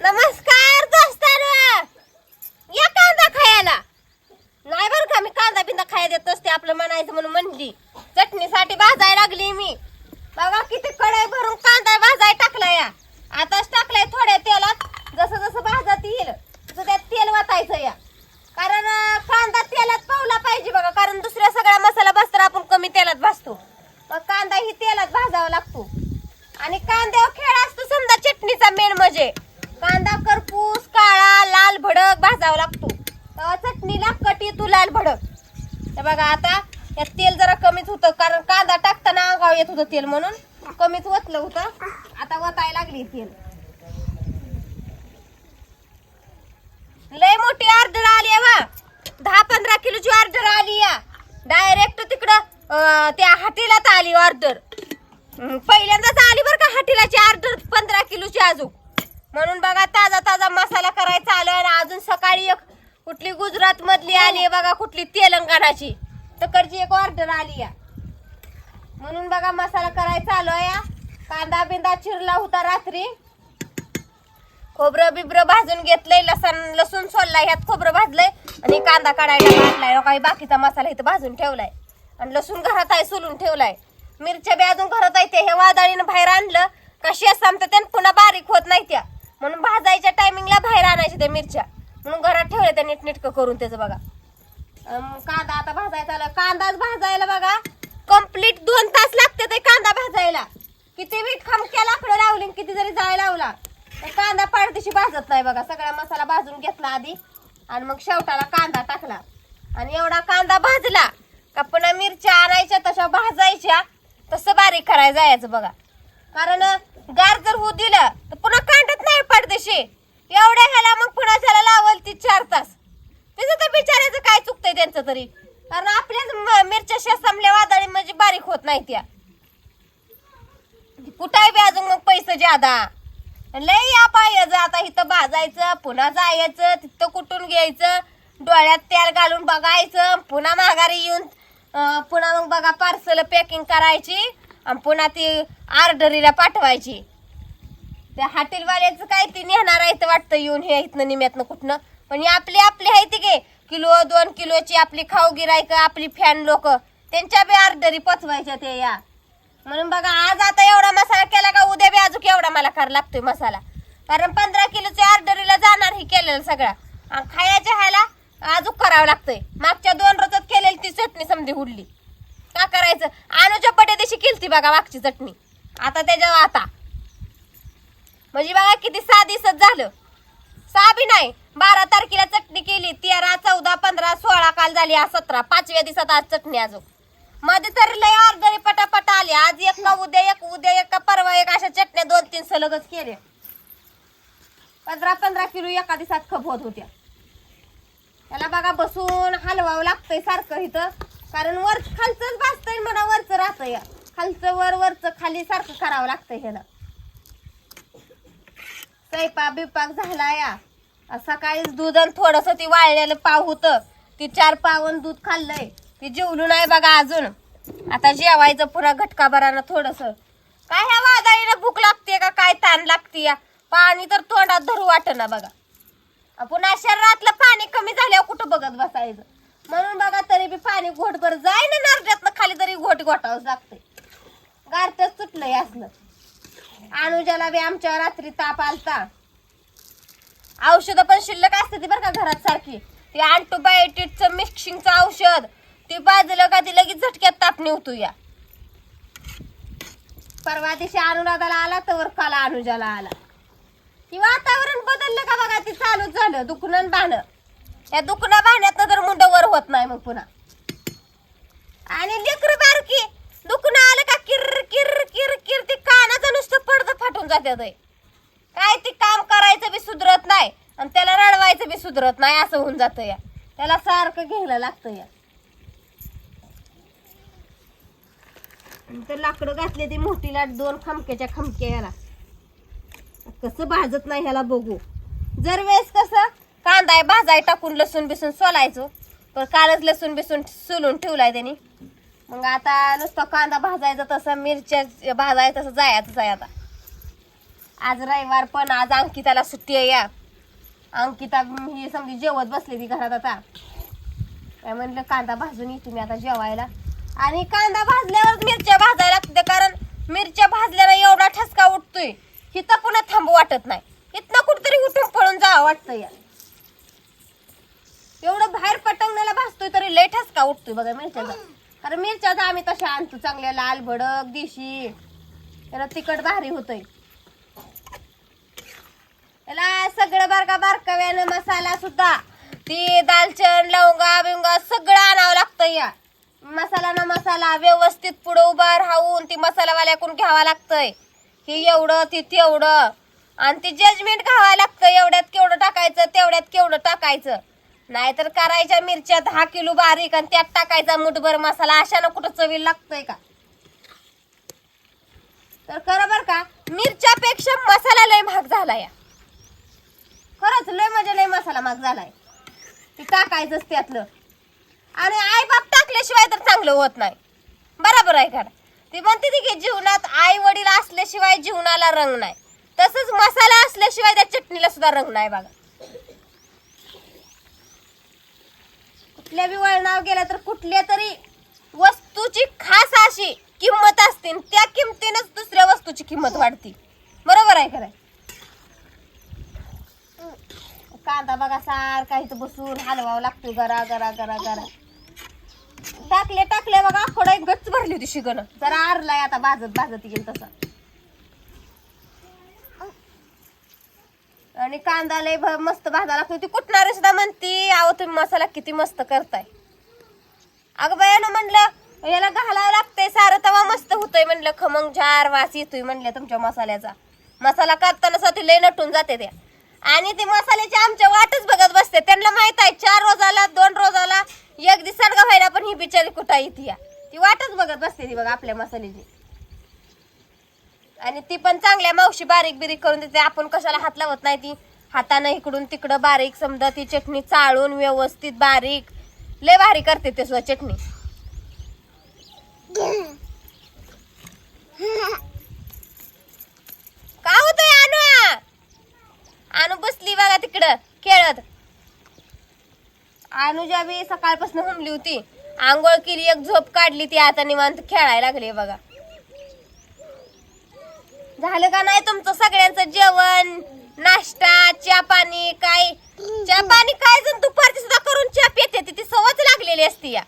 नमस्कार दोस्तानो! या कांदा खायला! नाही बरं का मी कांदा बिंदा खाया देत असते आपलं म्हणायचं म्हणून म्हणली. चटणीसाठी भाजाय लागली मी. बघा किती कढई भरून कांदा भाजाय टाकला या आताच टाकलाय थोड्या तेलात. जसं जसं भाजत येईल तसं त्यात तेल वाचायचं या. कारण कांदा तेलात पावला पाहिजे बघा कारण दुसऱ्या सगळ्या मसाला भाजताना आपण कमी तेलात भाजतो. मग कांदा ही तेलात भाजावा लागतो. आणि कांद्यावर खेळ असतो समजा चटणीचा मेन म्हणजे. कांदा करपूस काळा लाल भडक भाजावा लागतो. तेव्हा चटणीला कट येतो लाल भडक. तर बघा आता यात तेल जरा कमीच होतं कारण कांदा टाकताना अंगाव येत होतं तेल म्हणून. कमीच वतलं होतं. आता वतायला लागली तेल. लय मोठी ऑर्डर आली आहे वा दहा पंधरा किलोची ऑर्डर आली या डायरेक्ट तिकडं त्या हाटेलात आली ऑर्डर. पहिल्यांदाच आली बरं का हाटेलाची ऑर्डर पंधरा किलोची अजून. म्हणून बघा ताजा ताजा मसाला करायचा आलोय आणि अजून सकाळी एक कुठली गुजरात मधली आली आहे बघा कुठली तेलंगणाची. तकडची एक ऑर्डर आली या. म्हणून बघा मसाला करायचा आलोय या. कांदा बिंदा चिरला होता रात्री. खोबरं बिबरं भाजून घेतलंय लसण लसूण सोललाय ह्यात खोबरं भाजलंय आणि कांदा काढायला भाजलाय हो, काही बाकीचा मसाला इथं भाजून ठेवलाय. आणि लसूण घरात आहे सोलून ठेवलाय. मिरच्या बी अजून घरात आहे ते हे वादळीनं बाहेर आणलं. कशी असतात त्यानं पुन्हा बारीक होत नाही त्या. म्हणून भाजायच्या टायमिंगला बाहेर आणायच्या त्या मिरच्या. म्हणून घरात ठेवल्या त्या नीटनेटकं करून त्याचं बघा. कांदा आता भाजायचा आला. कांदाच भाजायला बघा. कंप्लीट दोन तास लागते ते कांदा भाजायला. किती मीठ खमक्या लाकडं लावली आणि किती जरी जाय लावला तर कांदा पाडदिशी भाजत नाही बघा. सगळा मसाला भाजून घेतला आधी. आणि मग शेवटाला कांदा टाकला. आणि एवढा कांदा भाजला का पुन्हा मिरच्या आणायच्या तशा भाजायच्या. तसं बारीक करायला जायचं बघा. कारण गार जर होऊ दिलं तर पुन्हा कांडत एवढ्या ह्याला मग पुन्हा त्याला लावल ती चार तास. त्याचं तर बिचारायचं काय चुकतंय त्यांचं तरी. कारण आपल्याच म- मिरच्या शेसमल्या वादळी म्हणजे बारीक होत नाही त्या. कुठाय बी अजून मग पैसे ज्यादा? लय या पाहिजे आता इथं भाजायचं पुन्हा जायचं तिथं कुठून घ्यायचं? डोळ्यात तेल घालून बघायचं पुन्हा माघारी येऊन पुन्हा मग बघा पार्सल पॅकिंग करायची आणि पुन्हा ती ऑर्डरीला पाठवायची. त्या हॉटेलवाल्याचं काय ती नेणार आहे तर वाटतं येऊन हे इथनं निम्यातनं कुठनं? पण हे आपली आपली आहे ती गे? किलो दोन किलोची आपली खाऊ गिरायक आपली फॅन लोक. त्यांच्या बी ऑर्डरी पोचवायच्या ते या. म्हणून बघा आज आता एवढा मसाला केला का उद्या बी अजून एवढा मला करायला लागतोय मसाला. कारण पंधरा किलोच्या ऑर्डरीला जाणार ही केलेलं सगळा. आणि खायच्या ह्याला अजून करावं लागतंय. मागच्या दोन रोजात केलेली ती चटणी समधी उडली का करायचं? अनुच्या पट्या दिवशी केलती बघा मागची चटणी. आता त्याच्यावर आता. म्हणजे बघा किती सहा दिवसात झालं. सहा बी नाही बारा तारखेला चटणी केली तेरा चौदा पंधरा सोळा काल झाली आज सतरा पाचव्या दिवसात आज चटणी अजून. मध्ये तर लय ऑर्डरी पटापट आली आज एक का उद्या एक उद्या एक का परवा एक अशा चटण्या दोन तीन सलगच केल्या. पंधरा पंधरा किलो एका दिवसात खप होत होत्या. त्याला बघा बसून हलवावं लागतंय सारखं इथं. कारण वर खालचंच भाजतंय म्हणा वरचं राहतं या खालचं वर वरचं खाली सारखं करावं लागतंय ह्याला. स्वयंपाक बिपाक झाला या. सकाळीच दूध आणि थोडस ती वाळलेलं पाव होतं. ती चार पावन दूध खाल्लंय. ती जेवलो नाही बघा अजून. आता जेवायचं पुरा घटका बरानं थोडस. काय ह्या वादळीनं भूक लागते का? काय ताण लागते या? पाणी तर तोंडात धरू वाटना बघा. पुन्हा शरीरातलं पाणी कमी झाल्यावर कुठं बघत बसायचं? म्हणून बघा तरी बी पाणी घोटभर जाय ना नारड्यातनं खाली तरी घोट घोटावं लागते गारतच सुटलंय असलं. अनुजाला बी आमच्या रात्री ताप आलता. औषधं पण शिल्लक असते ती बरं का घरात सारखी. ते अँटीबायोटिकचं मिक्सिंगचं औषध. ते बाजूला का ती लगेच झटक्यात ताप निवतो या. परवा दिवशी अनुराधाला आला तर काला अनुजाला आला. ती वातावरण बदललं का बघा ते चालूच झालं दुखणं बाहणं या दुखणं बाण्यात तर मुंड वर होत नाही मग पुन्हा. आणि लेकर बारकी दुखणं आलं का किर किर किर किर ते कानाचं नुसतं जाते काय ते काम करायचं बी सुधरत नाही आणि त्याला रडवायचं बी सुधरत नाही असं होऊन जातं या. त्याला सारखं घ्यायला लागतं या. तर लाकडं घातले ती मोठी लाट दोन खमक्याच्या खमक्या याला. कसं भाजत नाही ह्याला बघू. जर वेळेस कसं कांदा आहे भाजाय टाकून लसूण बिसून सोलायचो पण कालच लसूण बिसून सोलून ठेवलाय त्यांनी. मग आता नुसता कांदा भाजायचा तसा मिरच्या भाजाय तसं जायचं जाय आता. आज रविवार पण आज अंकिताला सुट्टी आहे या. अंकिता ही समजी जेवत बसली ती घरात आता. काय म्हणलं कांदा भाजून येतो मी आता जेवायला. आणि कांदा भाजल्यावर मिरच्या भाजायला लागते कारण मिरच्या भाजल्याला एवढा ठसका उठतोय. हिथं पुन्हा थांबू वाटत नाही. इथनं कुठतरी उठून पळून जावं वाटतं या. एवढं बाहेर पटंगण्याला भाजतोय तरी लय ठसका उठतोय बघा मिरच्याचा. कारण मिरच्याचा आम्ही तशा आणतो चांगल्या लाल भडक देशी. त्याला तिखट भारी होतोय त्याला का बारका बारकाव्यानं मसाला सुद्धा. ती दालचण लवंगा बिवंगा सगळं आणावं लागतं या. मसाला ना मसाला व्यवस्थित पुढं उभा राहून ती मसालावाल्याकडून घ्यावा लागतंय. हे एवढं ती तेवढं. आणि ती जजमेंट घ्यावं लागतं एवढ्यात केवढं टाकायचं तेवढ्यात केवढं टाकायचं. नाहीतर करायच्या मिरच्या दहा किलो बारीक आणि त्यात टाकायचा मुठभर मसाला. अशानं कुठं चवी लागतंय का? तर खरं बर का मिरच्यापेक्षा मसाला लय महाग झाला या. खरंच लय म्हणजे लय मसाला माग झालाय. ते टाकायचंच त्यातलं. आणि आई बाप टाकल्याशिवाय तर चांगलं होत नाही. बरोबर आहे का? ती म्हणते ती की जीवनात आई वडील असल्याशिवाय जीवनाला रंग नाही. तसंच मसाला असल्याशिवाय त्या चटणीला सुद्धा रंग नाही बघा. कुठल्या बी वळणावर गेला तर कुठल्या तरी वस्तूची खास अशी किंमत असते त्या किमतीनंच दुसऱ्या वस्तूची किंमत वाढते. बरोबर आहे खरं कांदा बघा सारखा इथं बसून हलवावं लागतो गरा गरा गरा गरा टाकले टाकले बघा खोडा एक गच्च भरली होती शिगण. जरा आरलाय आता भाजत भाजत येईल तसा. आणि कांदा लय मस्त भाजा लागतो ती कुटणारी सुद्धा म्हणती अहो तुम्ही मसाला किती मस्त करताय. अगं बयानं म्हणलं याला घालावं लागतंय सारं तवा मस्त होतोय म्हणलं. खमंग झार वास येतोय म्हणलं तुमच्या मसाल्याचा. मसाला करताना साठी लय नटून जाते त्या. आणि ते मसाल्याची आमच्या वाटच बघत बसते. त्यांना माहीत आहे चार रोजाला दोन रोजाला एक का व्हायला पण ही बिचारी कुठं येते या. ती वाटच बघत बसते ती बघा आपल्या मसाल्याची. आणि ती पण चांगल्या मावशी बारीक बिरीक करून देते. आपण कशाला हात लावत नाही ती. हातानं इकडून तिकडं बारीक समजा ती चटणी चाळून व्यवस्थित बारीक. लय भारी करते ते सुद्धा चटणी. का होतंय आणू आणू बसली बघा तिकडं खेळत. अनुजा बी सकाळपासून हुमली होती. आंघोळ केली एक झोप काढली ती आता निवांत खेळायला लागली बघा. झालं का नाही तुमचं सगळ्यांचं जेवण नाश्ता चहा पाणी काय? चहा पाणी काय जण दुपारची सुद्धा करून चहा पिते ती ती सवच लागलेली असती या.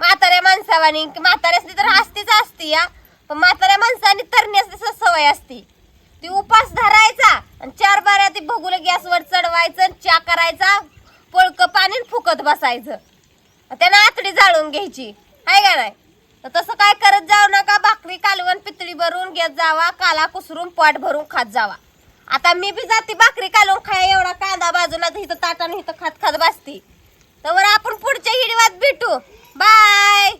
म्हाताऱ्या माणसावानी म्हाताऱ्यासनी तर असतीच असती या. पण म्हाताऱ्या माणसानी तरण्यास सवय असती. ती उपास धरायचा आणि चार बाऱ्या ती भगुल गॅसवर चढवायचं आणि करायचा पोळकं पाणी फुकत बसायचं. त्यानं आतडी जाळून घ्यायची. आहे का नाही? तर तसं काय करत जाऊ नका भाकरी कालवण पितळी भरून घेत जावा काला कुसरून पाट भरून खात जावा. आता मी बी जाते भाकरी कालवून खाय एवढा कांदा बाजूला इथं ताटाने हिथं खात खात बसते. तर आपण पुढच्या हिडीवात भेटू. बाय!